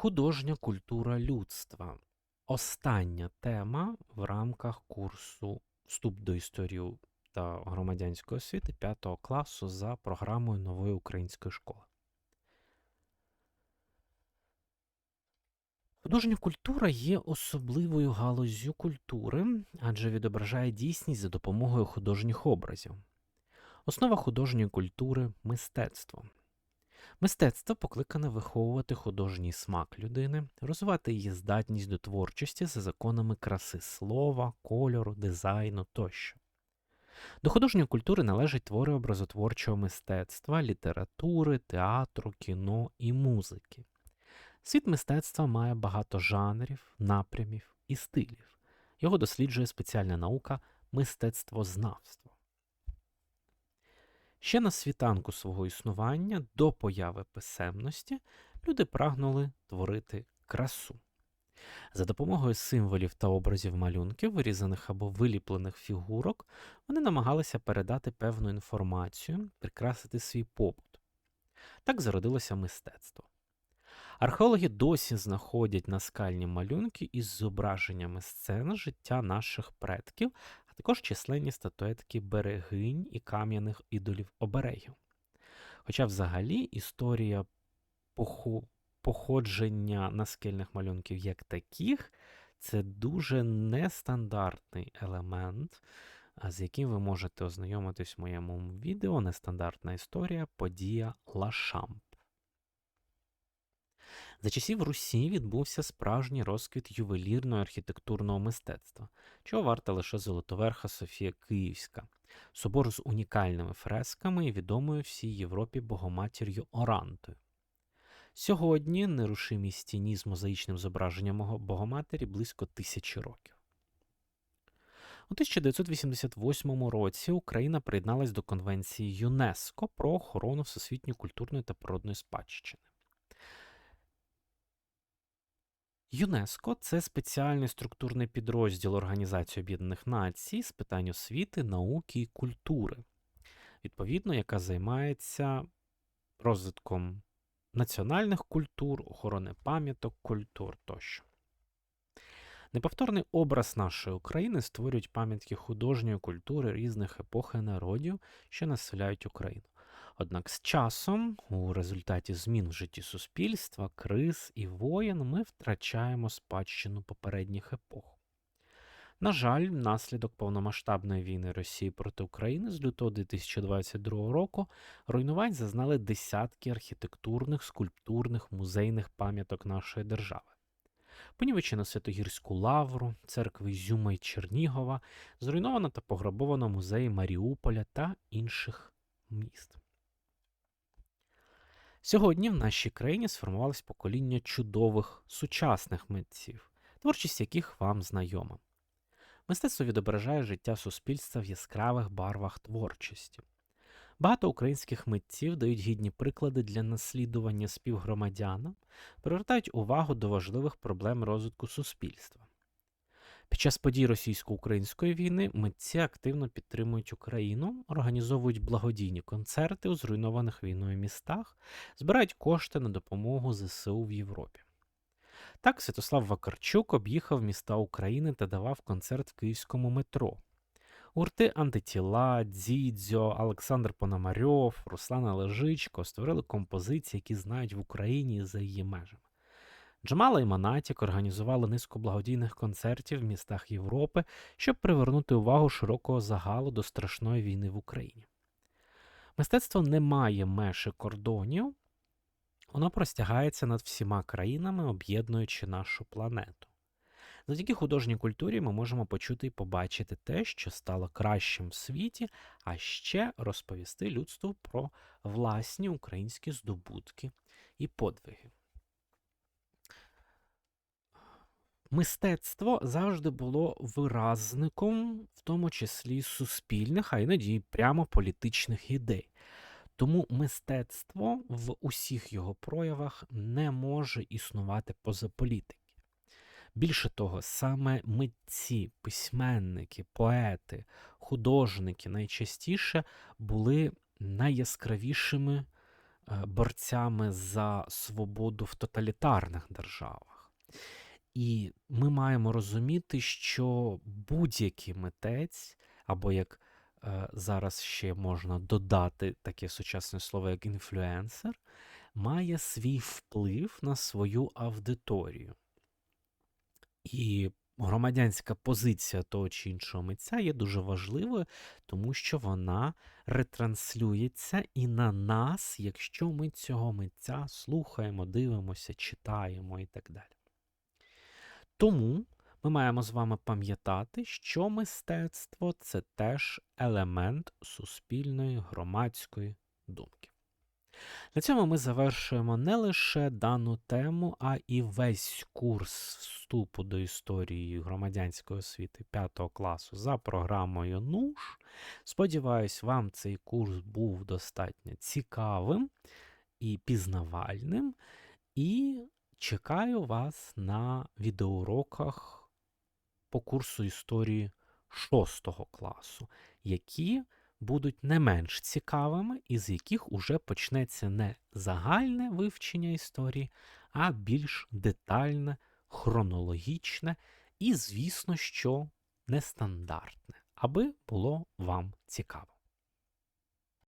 Художня культура людства. Остання тема в рамках курсу Вступ до історії та громадянської освіти 5 класу за програмою нової української школи. Художня культура є особливою галуззю культури, адже відображає дійсність за допомогою художніх образів. Основа художньої культури мистецтво. Мистецтво покликане виховувати художній смак людини, розвивати її здатність до творчості за законами краси слова, кольору, дизайну тощо. До художньої культури належать твори образотворчого мистецтва, літератури, театру, кіно і музики. Світ мистецтва має багато жанрів, напрямів і стилів. Його досліджує спеціальна наука мистецтвознавство. Ще на світанку свого існування до появи писемності люди прагнули творити красу. За допомогою символів та образів малюнків, вирізаних або виліплених фігурок, вони намагалися передати певну інформацію, прикрасити свій побут. Так зародилося мистецтво. Археологи досі знаходять наскальні малюнки із зображеннями сцен життя наших предків, також численні статуетки берегинь і кам'яних ідолів оберегів. Хоча взагалі історія походження наскельних малюнків як таких це дуже нестандартний елемент, з яким ви можете ознайомитись в моєму відео Нестандартна історія подія Лашамп. За часів Русі відбувся справжній розквіт ювелірного архітектурного мистецтва, чого варта лише Золотоверха Софія Київська, собор з унікальними фресками і відомою всій Європі богоматір'ю Орантою. Сьогодні нерушимій стіні з мозаїчним зображенням Богоматері близько тисячі років. У 1988 році Україна приєдналась до Конвенції ЮНЕСКО про охорону всесвітньої культурної та природної спадщини. ЮНЕСКО це спеціальний структурний підрозділ Організації Об'єднаних Націй з питань освіти, науки і культури, відповідно, яка займається розвитком національних культур, охорони пам'яток культур тощо. Неповторний образ нашої України створюють пам'ятки художньої культури різних епох і народів, що населяють Україну. Однак з часом, у результаті змін в житті суспільства, криз і воєн, ми втрачаємо спадщину попередніх епох. На жаль, внаслідок повномасштабної війни Росії проти України з лютого 2022 року руйнувань зазнали десятки архітектурних, скульптурних, музейних пам'яток нашої держави. Понівечено Святогірську лавру, церкви Зюма й Чернігова, зруйновано та пограбовано музеї Маріуполя та інших міст. Сьогодні в нашій країні сформувалось покоління чудових сучасних митців, творчість яких вам знайома. Мистецтво відображає життя суспільства в яскравих барвах творчості. Багато українських митців дають гідні приклади для наслідування співгромадянам, привертають увагу до важливих проблем розвитку суспільства. Під час подій російсько-української війни митці активно підтримують Україну, організовують благодійні концерти у зруйнованих війною містах, збирають кошти на допомогу ЗСУ в Європі. Так, Святослав Вакарчук об'їхав міста України та давав концерт в київському метро. Гурти Антитіла, Дзідзьо, Олександр Пономарьов, Руслана Лежичко створили композиції, які знають в Україні за її межами. Джамала і Манатік організували низку благодійних концертів в містах Європи, щоб привернути увагу широкого загалу до страшної війни в Україні. Мистецтво не має меж і кордонів, воно простягається над всіма країнами, об'єднуючи нашу планету. Завдяки художній культурі ми можемо почути і побачити те, що стало кращим в світі, а ще розповісти людству про власні українські здобутки і подвиги. Мистецтво завжди було виразником, в тому числі суспільних, а іноді прямо політичних ідей. Тому мистецтво в усіх його проявах не може існувати поза політики. Більше того, саме митці, письменники, поети, художники найчастіше були найяскравішими е, борцями за свободу в тоталітарних державах. І ми маємо розуміти, що будь-який митець, або як е, зараз ще можна додати таке сучасне слово, як інфлюенсер, має свій вплив на свою аудиторію. І громадянська позиція того чи іншого митця є дуже важливою, тому що вона ретранслюється і на нас, якщо ми цього митця слухаємо, дивимося, читаємо і так далі. Тому ми маємо з вами пам'ятати, що мистецтво це теж елемент суспільної громадської думки. На цьому ми завершуємо не лише дану тему, а і весь курс вступу до історії громадянської освіти 5 класу за програмою НУШ. Сподіваюсь, вам цей курс був достатньо цікавим і пізнавальним. І чекаю вас на відеоуроках по курсу історії 6 класу, які будуть не менш цікавими, із яких уже почнеться не загальне вивчення історії, а більш детальне, хронологічне і, звісно, що нестандартне, аби було вам цікаво.